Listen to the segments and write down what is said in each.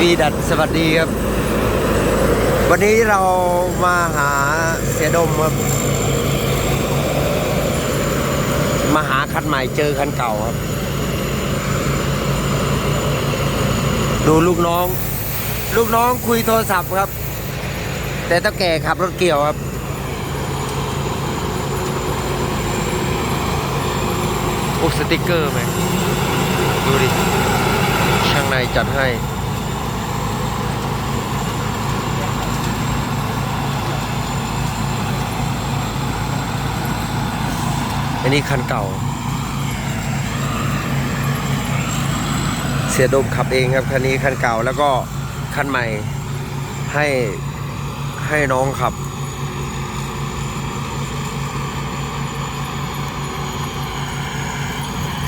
วีดัตสวัสดีครับ วันนี้เรามาหาเสียดมครับ มาหาคันใหม่เจอคันเก่าครับ ดูลูกน้อง ลูกน้องคุยโทรศัพท์ครับ แต่ตาแก่ขับรถเกี่ยวครับพวกสติกเกอร์ไหมดูดิช่างในจัดให้ อันนี้คันเก่า เสียดมขับเองครับคันนี้คันเก่าแล้วก็คันใหม่ให้ให้น้องขับ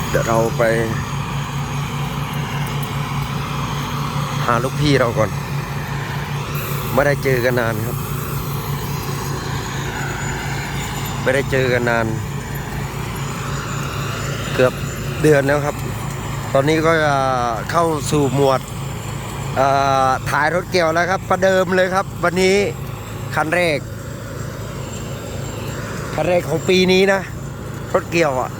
เดี๋ยวเราไป หาลูกพี่เราก่อน ไม่ได้เจอกันนานครับ ไม่ได้เจอกันนาน เกือบเดือนแล้วครับ ตอนนี้ก็จะเข้าสู่หมวดถ่ายรถเกี่ยวแล้วครับ ประเดิมเลยครับ วันนี้คันแรก คันแรกของปีนี้นะ รถเกี่ยวอะ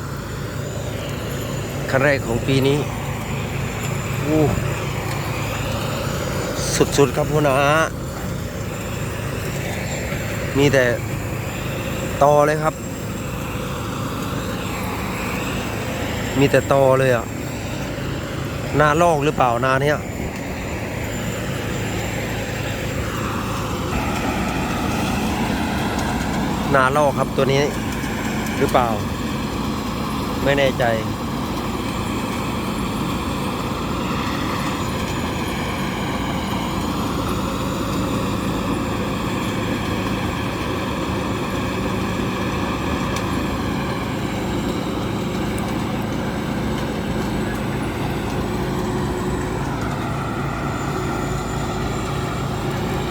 คันแรกของปีนี้อู้สุดๆครับพ่อนะมีแต่ต่อเลยครับ มีแต่ตอเลยอะนาลอกหรือเปล่านาเนี้ยนาลอกครับตัวนี้หรือเปล่า ไม่แน่ใจ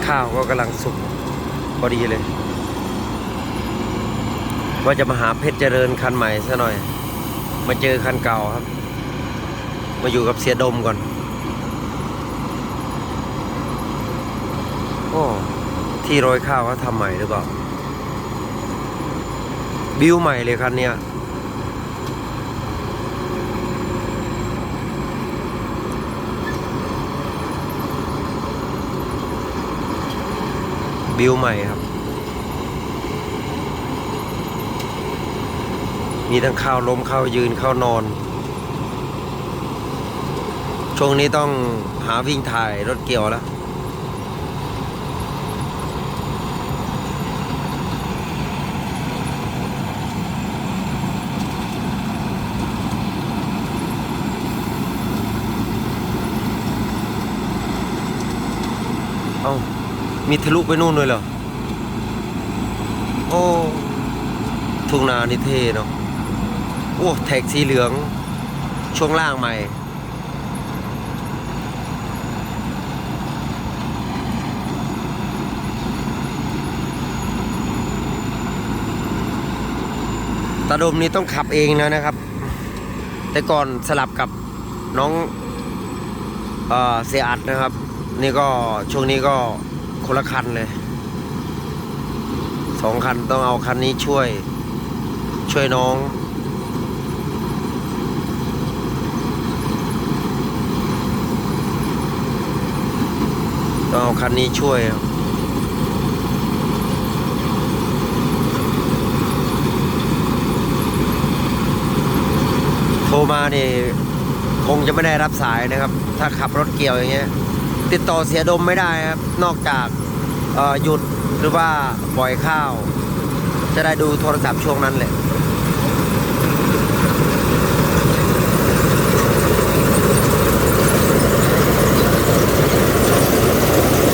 ข้าวก็กำลังสุกพอดีเลย ว่าจะมาหาเพชรเจริญคันใหม่ซะหน่อย มาเจอคันเก่าครับ มาอยู่กับเสียดมก่อนโอ้ที่โรยข้าวเขาทำใหม่หรือเปล่า บิวใหม่เลยคันเนี้ย บิวใหม่ครับ มีทั้งข้าวล้มข้าวยืนข้าวนอน ช่วงนี้ต้องหาวิ่งถ่ายรถเกี่ยวแล้ว เอ้า มีทะลุไปนู่นเลยเหรอ โอ้ทุ่งนานี่เท่เนาะ โอ้แท็กสีเหลือง ช่วงล่างใหม่ ตาดมนี่ต้องขับเองแล้วนะครับ แต่ก่อนสลับกับน้องเอเสียอัดนะครับ นี่ก็ช่วงนี้ก็ คนละคันเลยสองคันต้องเอาคันนี้ช่วย ช่วยน้อง ต้องเอาคันนี้ช่วยโทรมานี่คงจะไม่ได้รับสายนะครับ ถ้าขับรถเกี่ยวอย่างเงี้ย ติดต่อเสียดมไม่ได้ครับ นอกจากหยุดหรือว่าปล่อยข้าว จะได้ดูโทรศัพท์ช่วงนั้นแหละ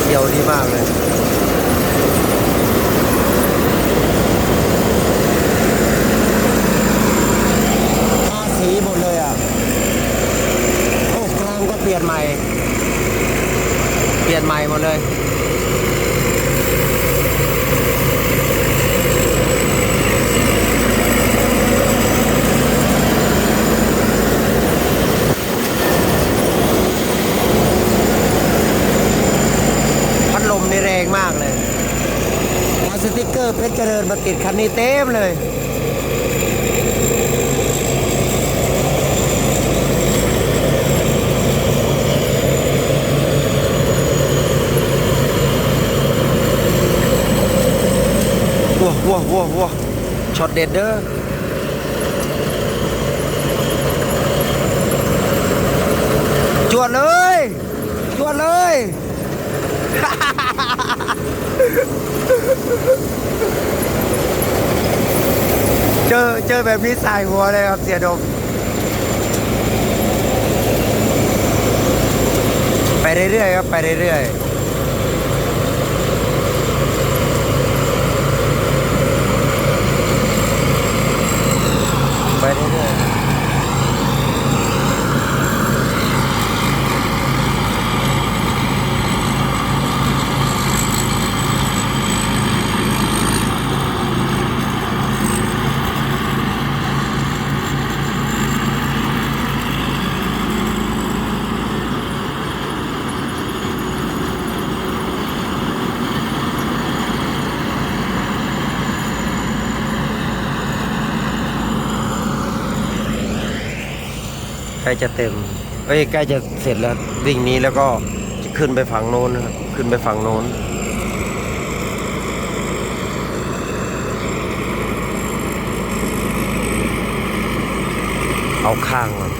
เกี่ยวดีมากเลยทาสีหมดเลยอะ โอ้กลางก็เปลี่ยนใหม่ ลี่ยนใหม่หมดเลยพัดลมนี่แรงมากเลยเอสติกเกอร์เพชรเจริญมาติดคันนี้เต็มเลย ว้าวว้าวว้าวว้าวช็อตเด็ดเด้อจวดเลยจวดเลย เจอเจอแบบนี้สายหัวเลยครับเสียดม ไปเรื่อยๆครับ ไปเรื่อยๆ ไปเรื่อยๆ ใกล้จะเต็มเอ้ยใกล้จะเสร็จแล้ววิ่งนี้แล้วก็จะขึ้นไปฝั่งโน้นนะครับขึ้นไปฝั่งโน้นเอาข้างก่อน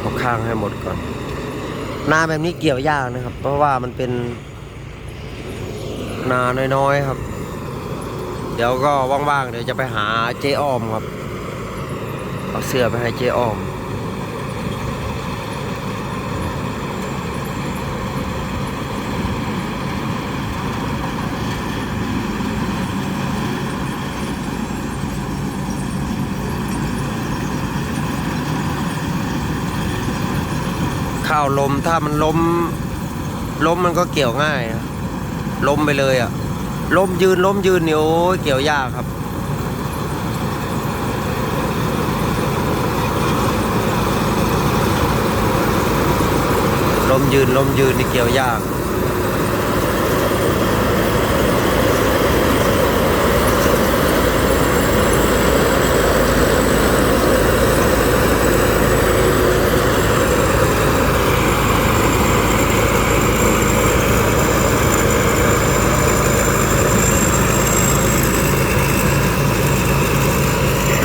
เอาข้างให้หมดก่อน นาแบบนี้เกี่ยวยากนะครับ เพราะว่ามันเป็นนาน้อยๆครับ ดี๋ยวก็ว่างๆเดี๋ยวจะไปหาเจ๊อ้อมครับ เอาเสื้อไปให้เจ๊อ้อมข้าวลมถ้ามันล้มล้มมันก็เกี่ยวง่ายล้มไปเลยอะ่ะ ล้มยืนล้มยืนเนี่โอ้ยเกี่ยวยากครับ ล้มยืนล้มยืนนี่เกี่ยวยาก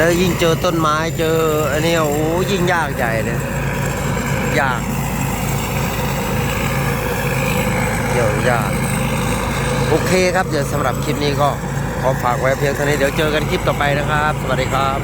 แล้วยิ่งเจอต้นไม้เจออันนี้โอ้โหยิ่งยากใหญ่เลยยากเดี๋ยวยากโอเคครับเดี๋ยวสำหรับคลิปนี้ก็ขอฝากไว้เพียงเท่านี้เดี๋ยวเจอกันคลิปต่อไปนะครับ สวัสดีครับ